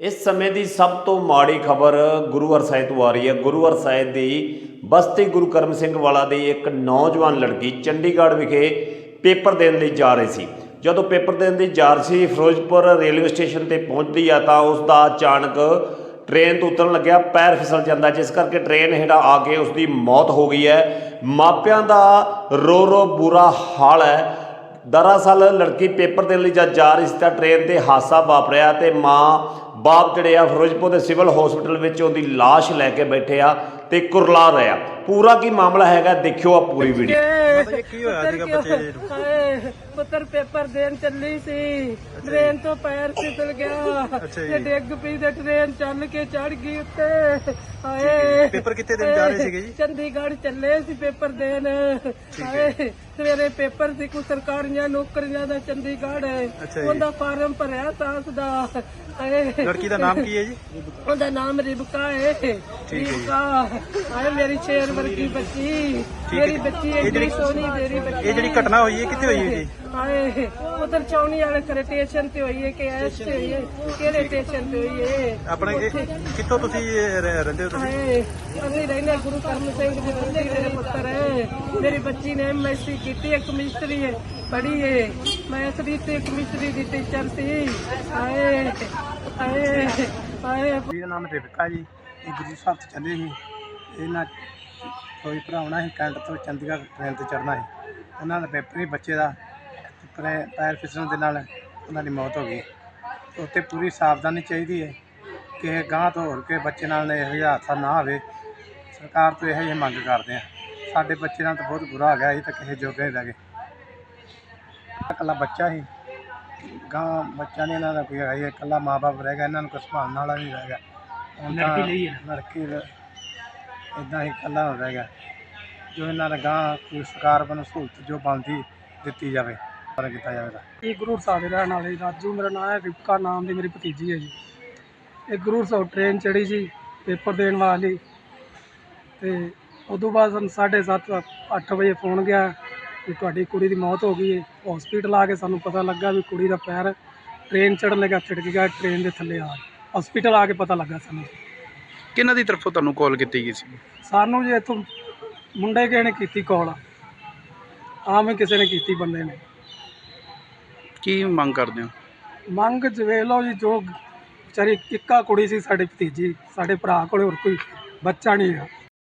ਇਸ ਸਮੇਂ ਦੀ ਸਭ ਤੋਂ ਮਾੜੀ ਖਬਰ ਗੁਰੂ ਹਰਸਾਏ ਤੋਂ ਆ ਰਹੀ ਹੈ। ਗੁਰੂ ਹਰਸਾਏ ਦੀ ਬਸਤੀ ਗੁਰੂ ਕਰਮ ਸਿੰਘ ਵਾਲਾ ਦੀ ਇੱਕ ਨੌਜਵਾਨ ਲੜਕੀ ਚੰਡੀਗੜ੍ਹ ਵਿਖੇ ਪੇਪਰ ਦੇਣ ਲਈ ਜਾ ਰਹੀ ਸੀ। ਜਦੋਂ ਪੇਪਰ ਦੇਣ ਲਈ ਜਾ ਰਹੀ ਸੀ, ਫਿਰੋਜ਼ਪੁਰ ਰੇਲਵੇ ਸਟੇਸ਼ਨ ਤੇ ਪਹੁੰਚਦੀ ਆ ਤਾਂ ਉਸ ਦਾ ਅਚਾਨਕ ਟ੍ਰੇਨ ਤੋਂ ਉਤਰਨ ਲੱਗਿਆ, ਪੈਰ ਫਿਸਲ ਜਾਂਦਾ, ਜਿਸ ਕਰਕੇ ਟ੍ਰੇਨ ਹੇਠਾਂ ਆ ਕੇ ਉਸ ਦੀ ਮੌਤ ਹੋ ਗਈ ਹੈ। ਮਾਪਿਆਂ ਦਾ ਰੋ ਰੋ ਬੁਰਾ ਹਾਲ ਹੈ। ਦਰਅਸਲ ਲੜਕੀ ਪੇਪਰ ਦੇਣ ਲਈ ਜਦ ਜਾ ਰਹੀ ਸੀ ਤਾਂ ਟ੍ਰੇਨ ਤੇ ਹਾਦਸਾ ਵਾਪਰਿਆ ਤੇ ਮਾਂ ਬਾਪ ਜਿਹੜੇ ਆ ਫਿਰੋਜ਼ਪੁਰ ਦੇ ਸਿਵਲ ਹਸਪੀਟਲ ਵਿੱਚ ਉਹਦੀ ਲਾਸ਼ ਲੈ ਕੇ ਬੈਠੇ ਆ ਤੇ ਕੁਰਲਾ ਰਹੇ ਪੂਰਾ ਕੀ ਮਾਮਲਾ ਹੈਗਾ ਦੇਖਿਓ ਆ ਪੂਰੀ ਵੀਡੀਓ ਕੀ ਹੋਇਆ ਸੀਗਾ ਬੱਚੇ ਨੂੰ? ਹਾਏ ਪੁੱਤਰ ਪੇਪਰ ਦੇਣ ਚੱਲੀ ਸੀ। ਟ੍ਰੇਨ ਤੋਂ ਪੈਰ ਫਿਸਲ ਗਿਆ। ਤੇ ਡਿੱਗ ਪਈ ਤੇ ਟ੍ਰੇਨ ਚੱਲ ਕੇ ਚੜ ਗਈ ਉੱਤੇ। ਹਾਏ। ਪੇਪਰ ਕਿੱਥੇ ਦੇਣ ਜਾ ਰਹੇ ਸੀਗੇ ਜੀ? ਚੰਡੀਗੜ੍ਹ ਚੱਲੇ ਸੀ ਪੇਪਰ ਦੇਣ। ਹਾਏ ਸਵੇਰੇ ਪੇਪਰ ਸੀ ਕੋ ਸਰਕਾਰੀਆਂ ਨੌਕਰੀਆਂ ਦਾ ਚੰਡੀਗੜ੍ਹ। ਉਹਦਾ ਫਾਰਮ ਭਰਿਆ ਸਾਸ ਦਾ। ਹਾਏ। ਲੜਕੀ ਦਾ ਨਾਮ ਕੀ ਹੈ ਜੀ? ਉਹਦਾ ਨਾਮ ਰਿਬਕਾ ਹੈ। ਰਿਬਕਾ ਹਾਏ ਮੇਰੀ ਸ਼ੇਰ ਵਰਗੀ ਬੱਚੀ। ਮੇਰੀ ਬੱਚੀ ਇਹ ਐਡੀ ਜਿਹੜੀ- ਸੋਹਣੀ ਮੇਰੀ ਬੱਚੀ। ਇਹ ਜਿਹੜੀ ਘਟਨਾ ਹੋਈ ਹੈ ਕਿੱਥੇ ਹੋਈ ਹੈ ਜੀ? ਹਾਏ ਉਧਰ ਚੌਣੀ ਵਾਲੇ ਕਰੇ ਸਟੇਸ਼ਨ ਤੇ ਹੋਈ ਹੈ ਕਿ ਐਸ ਤੇ ਹੋਈ ਹੈ। ਕਿਹੜੇ ਸਟੇਸ਼ਨ ਤੇ ਹੋਈ ਹੈ? ਆਪਣਾ ਇਹ- ਕਿੱਥੋਂ ਤੁਸੀਂ ਇਹ ਰਹਿ- ਰਹਿੰਦੇ ਹੋ ਤੁਸੀਂ? ਹਾਏ ਅਸੀਂ ਰਹਿੰਦੇ ਗੁਰੂ ਕਰਮ ਸਿੰਘ ਦੀ ਬੰਦੀ ਮੇਰੇ ਪੁੱਤਰ। ਹੈ ਮੇਰੀ ਬੱਚੀ ਨੇ ਐਮਐਸਸੀ ਕੀਤੀ ਹੈ ਕਮਿਸਟਰੀ ਹੈ ਪੜ੍ਹੀ ਹੈ। ਮੈਂ ਦੀ ਤੇ ਕਮਿਸਟਰੀ ਦੀ ਟੀਚਰ ਸੀ। ਹਾਏ ਹਾਏ ਹਾਏ ਮੇਰਾ ਨਾਮ ਰਿਵਕਾ ਜੀ, ਇਹ ਗੁਰੂ ਸਾਹਿਬ ਤੋਂ ਚੱਲੇ ਸੀ। ਇਹਨਾਂ ਕੋਈ ਭਰਾਉਣਾ ਸੀ, ਕੈਂਟ ਤੋਂ ਚੰਡੀਗੜ੍ਹ ਟ੍ਰੇਨ ਤੇ ਚੜਨਾ ਸੀ। ਉਹਨਾਂ ਦਾ ਪੇਪਰ ਹੀ ਬੱਚੇ ਦਾ ਤੇ ਪੈਰ- ਫਿਸਲਣ ਦੇ ਨਾਲ ਉਹਨਾਂ ਦੀ ਮੌਤ ਹੋ ਗਈ। ਉੱਥੇ ਪੂਰੀ ਸਾਵਧਾਨੀ ਚਾਹੀਦੀ ਹੈ ਕਿ ਗਾਂ ਤੋਂ ਹੋਰ ਕੇ ਬੱਚੇ ਨਾਲ ਇਹੋ ਜਿਹਾ ਹਾਦਸਾ ਨਾ ਹੋਵੇ। ਸਰਕਾਰ ਤੋਂ ਇਹੋ ਜਿਹੀ ਮੰਗ ਕਰਦੇ ਆ ਸਾਡੇ ਬੱਚੇ ਨਾਲ ਤਾਂ ਬਹੁਤ ਬੁਰਾ ਹੋ ਗਿਆ ਇਹ ਤਾਂ ਕਿਸੇ ਜੋਗੇ ਨਹੀਂ ਰਹਿ ਗਏ। ਇਕੱਲਾ ਬੱਚਾ ਸੀ ਗਾਂ ਬੱਚਾ ਨਹੀਂ ਇਹਨਾਂ ਦਾ ਕੋਈ ਹੈ ਇਕੱਲਾ ਮਾਪੇ ਰਹਿ ਗਿਆ ਇਹਨਾਂ ਨੂੰ ਕੋਈ ਸੰਭਾਲਣ ਵਾਲਾ ਨਹੀਂ ਰਹਿ ਗਿਆ। ਲੜਕੀ ਲਈ ਹੈ ਲੜਕੀ ਇਦਾਂ ਹੀ ਇਕੱਲਾ ਹੋ ਰਹਿ ਗਿਆ। ਜੋ ਇਹਨਾਂ ਦਾ ਗਾਂ ਕੋਈ ਸਰਕਾਰ ਵੱਲੋਂ ਸਹੂਲਤ ਜੋ ਬਣਦੀ ਦਿੱਤੀ ਜਾਵੇ ਪਰ ਕੀਤਾ ਜਾਵੇ ਤਾਂ। ਇਹ ਗੁਰੂ ਸਾਹਿਬ ਦੇ ਰਹਿਣ ਵਾਲੇ ਰਾਜੂ ਮੇਰਾ ਨਾਮ ਹੈ ਰਿਪਕਾ ਨਾਮ ਦੀ ਮੇਰੀ ਭਤੀਜੀ ਹੈ ਜੀ। ਇਹ ਗੁਰੂ ਸਾਹਿਬ ਟ੍ਰੇਨ ਚੜੀ ਸੀ ਪੇਪਰ ਦੇਣ ਵਾਲੀ ਤੇ ਉਦੋਂ ਬਾਅਦ ਸਾਨੂੰ 7:30 ਅੱਠ ਵਜੇ ਫੋਨ ਗਿਆ। ਕਿ ਤੁਹਾਡੀ ਕੁੜੀ ਦੀ ਮੌਤ ਹੋ ਗਈ ਹੈ ਹਸਪੀਟਲ ਆ ਕੇ ਸਾਨੂੰ ਪਤਾ ਲੱਗਾ ਵੀ ਕੁੜੀ ਦਾ ਪੈਰ ਟ੍ਰੇਨ ਚੜਨ ਲੱਗਾ ਛਿੜਕ ਗਿਆ ਟ੍ਰੇਨ ਦੇ ਥੱਲੇ ਆ ਹਸਪੀਟਲ ਆ ਕੇ ਪਤਾ ਲੱਗਾ ਸਾਨੂੰ। ਕਿਹਨਾਂ ਦੀ ਤਰਫੋਂ ਤੁਹਾਨੂੰ ਕਾਲ ਕੀਤੀ ਗਈ ਸੀ? ਸਾਨੂੰ ਜੀ ਇੱਥੋਂ ਮੁੰਡੇ ਕਿਸੇ ਨੇ ਕੀਤੀ ਕਾਲ ਆਮ ਹੀ ਕਿਸੇ ਨੇ ਕੀਤੀ ਬੰਦੇ ਨੇ। ਕੀ ਮੰਗ ਕਰਦੇ ਹੋ? ਮੰਗ ਜਵੇ ਲਓ ਜੀ ਜੋ ਵਿਚਾਰੀ ਇੱਕਾ ਕੁੜੀ ਸੀ ਸਾਡੀ ਭਤੀਜੀ ਸਾਡੇ ਭਰਾ ਕੋਲੇ ਹੋਰ ਕੋਈ ਬੱਚਾ ਨਹੀਂ ਹੈ